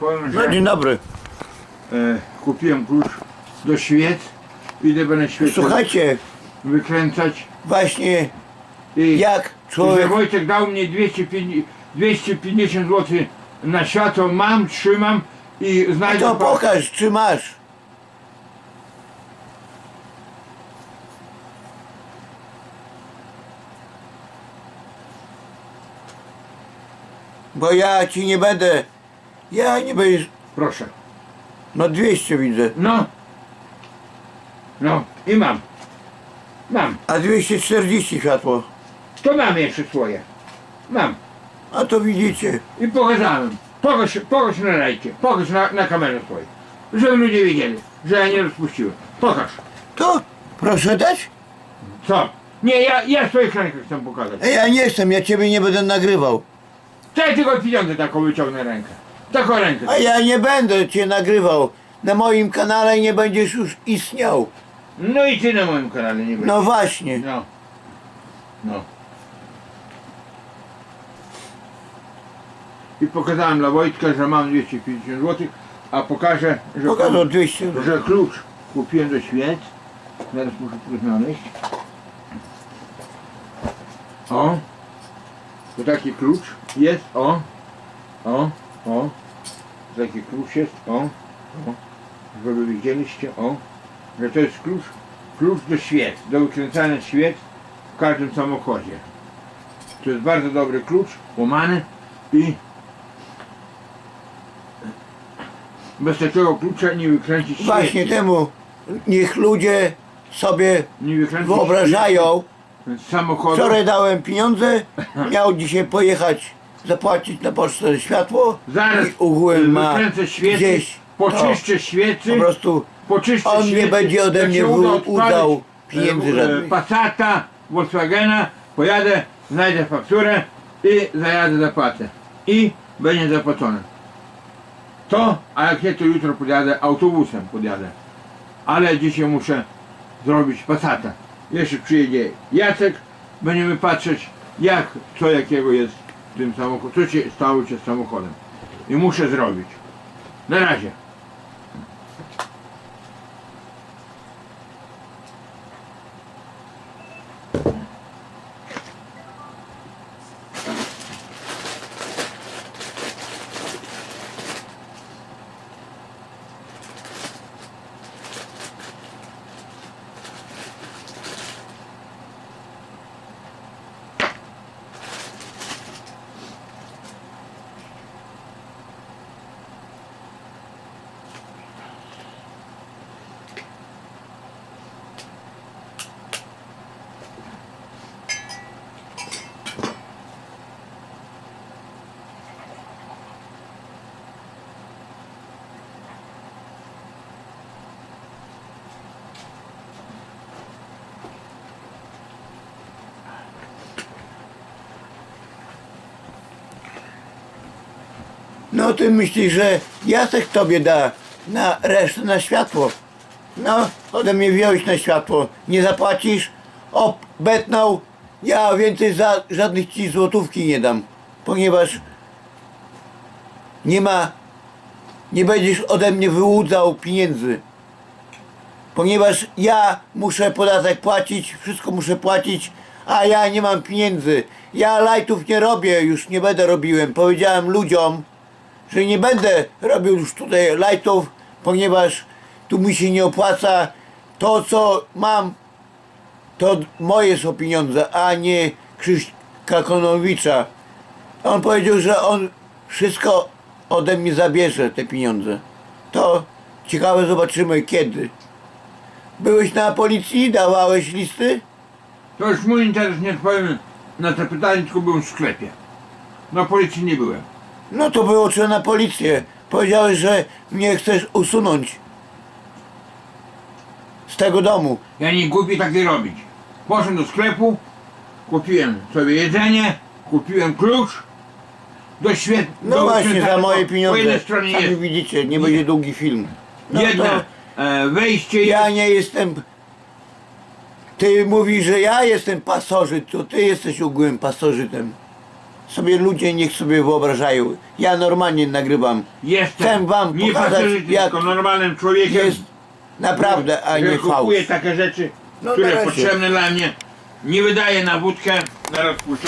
powiem, że No dzień dobry. e, kupiłem klucz do świec. Idę będę świecę Słuchajcie, wykręcać. właśnie I jak że człowiek... Wojtek dał mnie 250, 250 zł na światło, mam, trzymam i znajdę... to pokaż, czy masz. Bo ja ci nie będę... Ja nie będę... Proszę. No 200 widzę. No. No i mam. Mam. A 240 światło. To mam jeszcze swoje. Mam. A to widzicie. I pokazałem. Pokaż, pokaż na lajcie. Pokaż na, na kamerę swoją. Żeby ludzie wiedzieli, że ja nie rozpuściłem. Pokaż. To proszę dać. Co? Nie, ja, ja swoich rękach chcę pokazać. Ej, Ja nie chcę, ja ciebie nie będę nagrywał. To ja tylko pieniądze taką wyciągnę rękę. Taką rękę. A ja nie będę cię nagrywał. Na moim kanale nie będziesz już istniał. No i ty na moim kanale nie będziesz. No właśnie. No. No. I pokazałem dla Wojtka, że mam 250 zł, a pokażę, że, Pokazał 200. że klucz kupiłem do świec. Zaraz muszę tu znaleźć. O. To taki klucz jest, o. O, o. Taki klucz jest, o. o. Żeby widzieliście, o. Że to jest klucz, klucz do świec, do wykręcania świec w każdym samochodzie. To jest bardzo dobry klucz, łamany i bez takiego klucza nie wykręcić świec. Właśnie temu niech ludzie sobie Nie wykręcić wyobrażają. samochodu. Wczoraj dałem pieniądze, miał dzisiaj pojechać zapłacić na pocztę światło Zaraz i ogółem ma wykręcę świecy, gdzieś poczyszczę świecy, po prostu poczyszczę on nie świecy, będzie ode jak mnie się wy- uda odpalić, udał pieniędzy e, żadnych. Passata, Volkswagena, pojadę, znajdę fakturę i zajadę zapłacę. I będzie zapłacone. To, a jak nie to jutro podjadę autobusem podjadę. Ale dzisiaj muszę zrobić Passata. Jeszcze przyjedzie Jacek, będziemy patrzeć jak, co jakiego jest tym samochodzie, co się stało się z samochodem. I muszę zrobić. Na razie. No ty myślisz, że Jacek tobie da na resztę na światło. No, ode mnie wziąłeś na światło. Nie zapłacisz? Obetnął. Ja więcej za żadnych ci złotówki nie dam. Ponieważ nie ma, nie będziesz ode mnie wyłudzał pieniędzy. Ponieważ ja muszę podatek płacić, wszystko muszę płacić, a ja nie mam pieniędzy. Ja lajtów nie robię, już nie będę robiłem. Powiedziałem ludziom, że nie będę robił już tutaj lajtów, ponieważ tu mi się nie opłaca. To co mam, to moje są pieniądze, a nie Krzyśka Konowicza. On powiedział, że on wszystko ode mnie zabierze, te pieniądze. To ciekawe zobaczymy kiedy. Byłeś na policji, dawałeś listy? To już mój interes nie odpowiem na te pytanie, tylko byłem w sklepie. Na policji nie byłem. No to było trzeba na policję. Powiedziałeś, że mnie chcesz usunąć z tego domu. Ja nie głupi tak nie robić. Poszedłem do sklepu, kupiłem sobie jedzenie, kupiłem klucz do świet... No do właśnie, za moje Po pieniądze. jednej stronie Sami jest widzicie, nie będzie długi film. No jedno to e, wejście ja nie jestem... Ty mówisz, że ja jestem pasożyt, to ty jesteś ogółem pasożytem. Sobie ludzie niech sobie wyobrażają. Ja normalnie nagrywam. Jestem Chcę wam nie pokazać, jak tylko normalnym człowiekiem. Jest naprawdę, a nie kupuję fałsz. takie rzeczy, No które razie. potrzebne dla mnie. Nie wydaję na wódkę, na rozpuszczone.